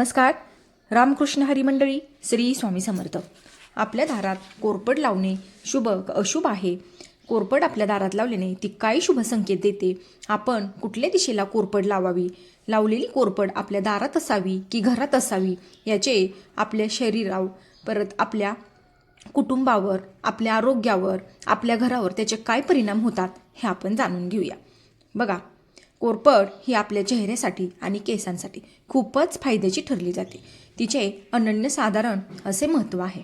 नमस्कार. रामकृष्ण हरिमंडळी श्री स्वामी समर्थ. आपल्या दारात कोरपड लावणे शुभ अशुभ आहे. कोरपड आपल्या दारात लावल्याने ती काय शुभ संकेत देते? आपण कुठल्या दिशेला कोरपड लावावी? लावलेली कोरपड आपल्या दारात असावी की घरात असावी? याचे आपल्या शरीरावर परत आपल्या कुटुंबावर आपल्या आरोग्यावर आपल्या घरावर त्याचे काय परिणाम होतात हे आपण जाणून घेऊया. बघा कोरपड ही आपल्या चेहऱ्यासाठी आणि केसांसाठी खूपच फायद्याची ठरली जाते. तिचे अनन्यसाधारण असे महत्त्व आहे.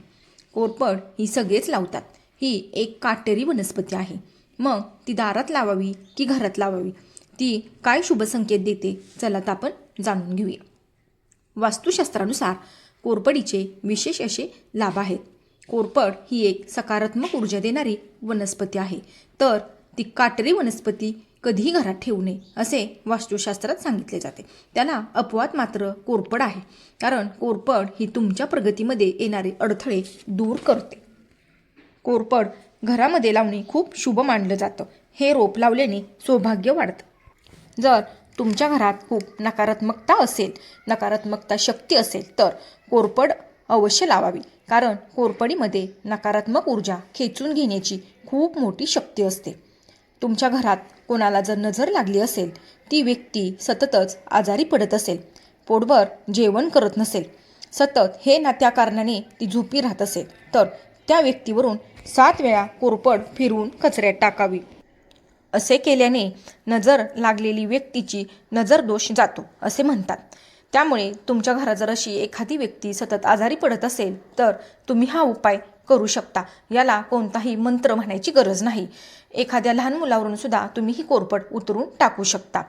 कोरपड ही सगळेच लावतात. ही एक काटेरी वनस्पती आहे. मग ती दारात लावावी की घरात लावावी? ती काय शुभ संकेत देते? चला तर आपण जाणून घेऊया. वास्तुशास्त्रानुसार कोरपडीचे विशेष असे लाभ आहेत. कोरपड ही एक सकारात्मक ऊर्जा देणारी वनस्पती आहे. तर ती काटेरी वनस्पती कधीही घरात ठेवू नये असे वास्तुशास्त्रात सांगितले जाते. त्याला अपवाद मात्र कोरपड आहे कारण कोरपड ही तुमच्या प्रगतीमध्ये येणारे अडथळे दूर करते. कोरपड घरामध्ये लावणे खूप शुभ मानलं जातं. हे रोप लावल्याने सौभाग्य वाढतं. जर तुमच्या घरात खूप नकारात्मकता असेल नकारात्मकता शक्ती असेल तर कोरपड अवश्य लावावी कारण कोरपडीमध्ये नकारात्मक ऊर्जा खेचून घेण्याची खूप मोठी शक्ती असते. तुमच्या घरात कोणाला जर नजर लागली असेल ती व्यक्ती सततच आजारी पडत असेल पोटभर जेवण करत नसेल सतत हे ना त्या कारणाने ती झोपी राहत असेल तर त्या व्यक्तीवरून सात वेळा कोरपड फिरवून कचऱ्यात टाकावी. असे केल्याने नजर लागलेली व्यक्तीची नजर दोष जातो असे म्हणतात. त्यामुळे तुमच्या घरात जर अशी एखादी व्यक्ती सतत आजारी पडत असेल तर तुम्ही हा उपाय करू शकता. याला कोणताही मंत्र म्हणायची गरज नाही. एखाद्या लहान मुलावरून सुद्धा तुम्ही ही कोरपड उतरून टाकू शकता.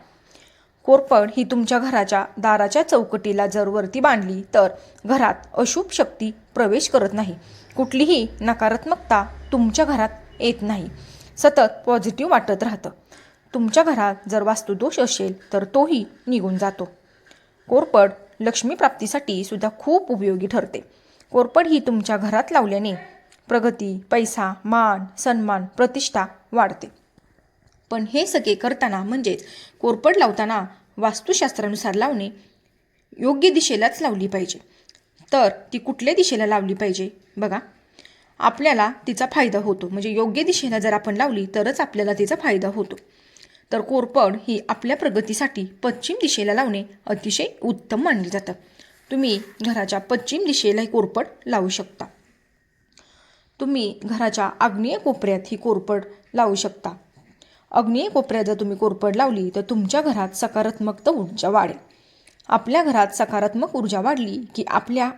कोरपड ही तुमच्या घराच्या दाराच्या चौकटीला जर वरती बांधली तर घरात अशुभ शक्ती प्रवेश करत नाही. कुठलीही नकारात्मकता तुमच्या घरात येत नाही. सतत पॉझिटिव्ह वाटत राहतं. तुमच्या घरात जर वास्तुदोष असेल तर तोही निघून जातो. कोरपड लक्ष्मी प्राप्तीसाठी सुद्धा खूप उपयोगी ठरते. कोरपड ही तुमच्या घरात लावल्याने प्रगती पैसा मान सन्मान प्रतिष्ठा वाढते. पण हे सगळे करताना म्हणजेच कोरपड लावताना वास्तुशास्त्रानुसार लावणे योग्य दिशेलाच लावली पाहिजे. तर ती कुठल्या दिशेला लावली पाहिजे? बघा. आपल्याला तिचा फायदा होतो. म्हणजे योग्य दिशेला जर आपण लावली तरच आपल्याला तिचा फायदा होतो. तर कोरपड ही आपल्या प्रगतीसाठी पश्चिम दिशेला लावणे अतिशय उत्तम मानले जातं. तुम्ही घराच्या पश्चिम दिशेला ही कोरपड लावू शकता. तुम्ही घराच्या आग्नेय कोपऱ्यात ही कोरपड लावू शकता. अग्नीय कोपऱ्यात जर तुम्ही कोरपड लावली तर तुमच्या घरात सकारात्मकता ऊर्जा वाढेल. आपल्या घरात सकारात्मक ऊर्जा वाढली की आपल्या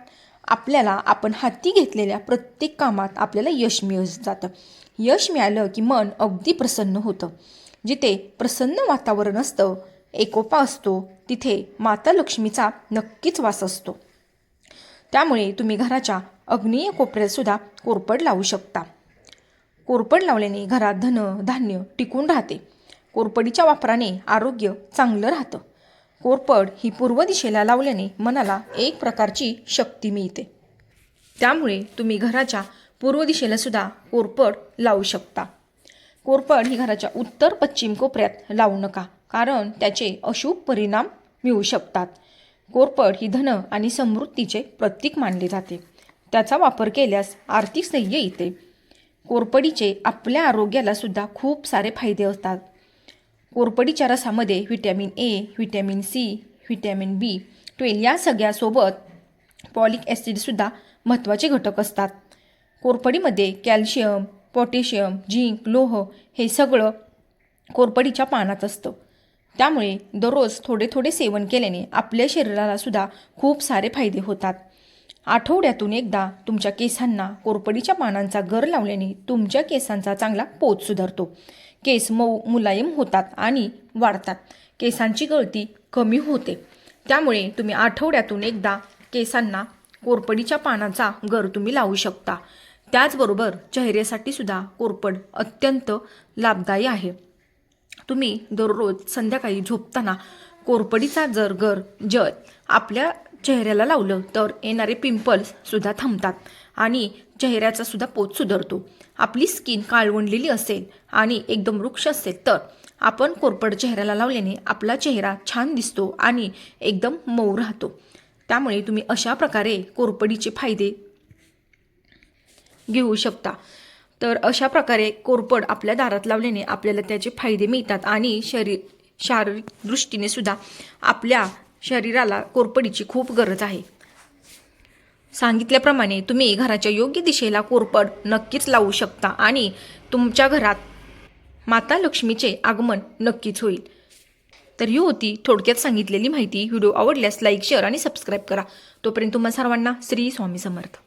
आपल्याला आपण हाती घेतलेल्या प्रत्येक कामात आपल्याला यश मिळत जातं. यश मिळालं की मन अगदी प्रसन्न होतं. जिथे प्रसन्न वातावरण असतं एकोपा असतो तिथे माता लक्ष्मीचा नक्कीच वास असतो. त्यामुळे तुम्ही घराच्या अग्नीय कोपऱ्यातसुद्धा कोरपड लावू शकता. कोरपड लावल्याने घरात धन धान्य टिकून राहते. कोरपडीच्या वापराने आरोग्य चांगलं राहतं. कोरपड ही पूर्व दिशेला लावल्याने मनाला एक प्रकारची शक्ती मिळते. त्यामुळे तुम्ही घराच्या पूर्व दिशेला सुद्धा कोरपड लावू शकता. कोरपड ही घराच्या उत्तर पश्चिम कोपऱ्यात लावू नका कारण त्याचे अशुभ परिणाम मिळू शकतात. कोरपड ही धन आणि समृद्धीचे प्रतीक मानले जाते. त्याचा वापर केल्यास आर्थिक स्थैर्य येते. कोरपडीचे आपल्या आरोग्याला सुद्धा खूप सारे फायदे असतात. कोरपडीच्या रसामध्ये vitamin A vitamin C vitamin B twelve या सगळ्यासोबत पॉलिक ॲसिडसुद्धा महत्त्वाचे घटक असतात. कोरपडीमध्ये कॅल्शियम पोटॅशियम झिंक लोह हे सगळं कोरपडीच्या पानात असतं. त्यामुळे दररोज थोडे थोडे सेवन केल्याने आपल्या शरीराला सुद्धा खूप सारे फायदे होतात. आठवड्यातून एकदा तुमच्या केसांना कोरपडीच्या पानांचा गर लावल्याने तुमच्या केसांचा चांगला पोत सुधारतो. केस मऊ मुलायम होतात आणि वाढतात. केसांची गळती कमी होते. त्यामुळे तुम्ही आठवड्यातून एकदा केसांना कोरपडीच्या पानाचा गर तुम्ही लावू शकता. त्याचबरोबर चेहऱ्यासाठी सुद्धा कोरपड अत्यंत लाभदायी आहे. तुम्ही दररोज संध्याकाळी झोपताना कोरपडीचा जर गर जर आपल्या चेहऱ्याला लावलं तर येणारे पिंपल्स सुद्धा थांबतात आणि चेहऱ्याचा सुद्धा पोत सुधारतो. आपली स्किन काळवंडलेली असेल आणि एकदम वृक्ष असेल तर आपण कोरपड चेहऱ्याला लावल्याने आपला चेहरा छान दिसतो आणि एकदम मऊ राहतो. त्यामुळे तुम्ही अशा प्रकारे कोरपडीचे फायदे घेऊ शकता. तर अशा प्रकारे कोरपड आपल्या दारात लावल्याने आपल्याला त्याचे फायदे मिळतात आणि शरीर शारीरिक दृष्टीने सुद्धा आपल्या शरीराला कोरपडीची खूप गरज आहे. सांगितल्याप्रमाणे तुम्ही घराच्या योग्य दिशेला कोरपड नक्कीच लावू शकता आणि तुमच्या घरात माता लक्ष्मीचे आगमन नक्कीच होईल. तर ही होती थोडक्यात सांगितलेली माहिती. व्हिडिओ आवडल्यास लाईक शेअर आणि सबस्क्राईब करा. तोपर्यंत तुम्हा सर्वांना श्री स्वामी समर्थ.